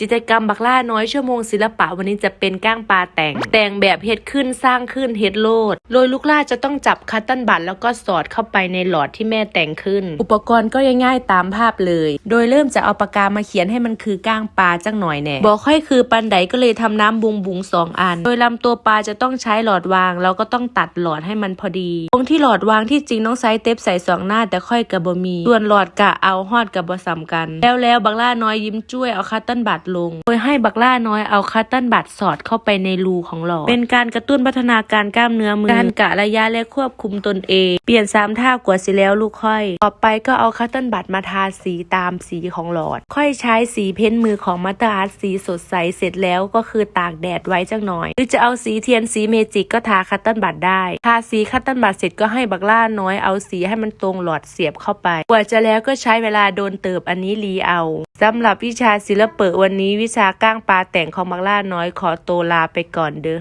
กิจกรรมบักล่าน้อยชั่วโมงศิลปะวันนี้จะเป็นก้างปลาแต่ง แต่งแบบเฮ็ดขึ้นสร้างขึ้นเฮ็ดโลด โดยลูกล่าจะต้องจับคัตตันบัตแล้วก็สอดเข้าไปในหลอดที่แม่แต่งขึ้น อุปกรณ์ก็ง่ายๆตามภาพเลย โดยเริ่มจะเอาปากกามาเขียนให้มันคือก้างปลาจังหน่อยแน่บอกค่อยคือปันไดก็เลยทำน้ำบุงบุงสองอัน โดยลำตัวปลาจะต้องใช้หลอดวางแล้วก็ต้องตัดหลอดให้มันพอดีตรงที่หลอดวางที่จริงต้องใช้เทปใส่สองหน้าแต่ค่อยกับบะมีส่วนหลอดกะเอาฮอดกับบะสำกัน แล้วแล้วบักล่าน้อยยิ้มจ้วยเอาคัตติ้ลบัตลง โดยให้บักล่าน้อยเอาคัตเติ้ลบัตสอดเข้าไปในรูของหลอด เป็นการกระตุ้นพัฒนาการกล้ามเนื้อมือ การกะระยะและควบคุมตนเอง เปลี่ยนสามท่ากว่าสิแล้วลูกค่อย ต่อไปก็เอาคัตเติ้ลบัตมาทาสีตามสีของหลอด ค่อยใช้สีเพ้นท์มือของมาตาอาร์ตสีสดใสเสร็จแล้วก็คือตากแดดไว้จังหน่อย หรือจะเอาสีเทียนสีเมจิกก็ทาคัตเติ้ลบัตได้ ทาสีคัตเติ้ลบัตเสร็จก็ให้บักล่าน้อยเอาสีให้มันตรงหลอดเสียบเข้าไป กว่าจะแล้วก็ใช้เวลาโดนเติบอันนี้รีเอาสำหรับวิชาศิลปะวันนี้วิชาก้างปลาแต่งของมักล่าน้อยขอตัวลาไปก่อนเด้อ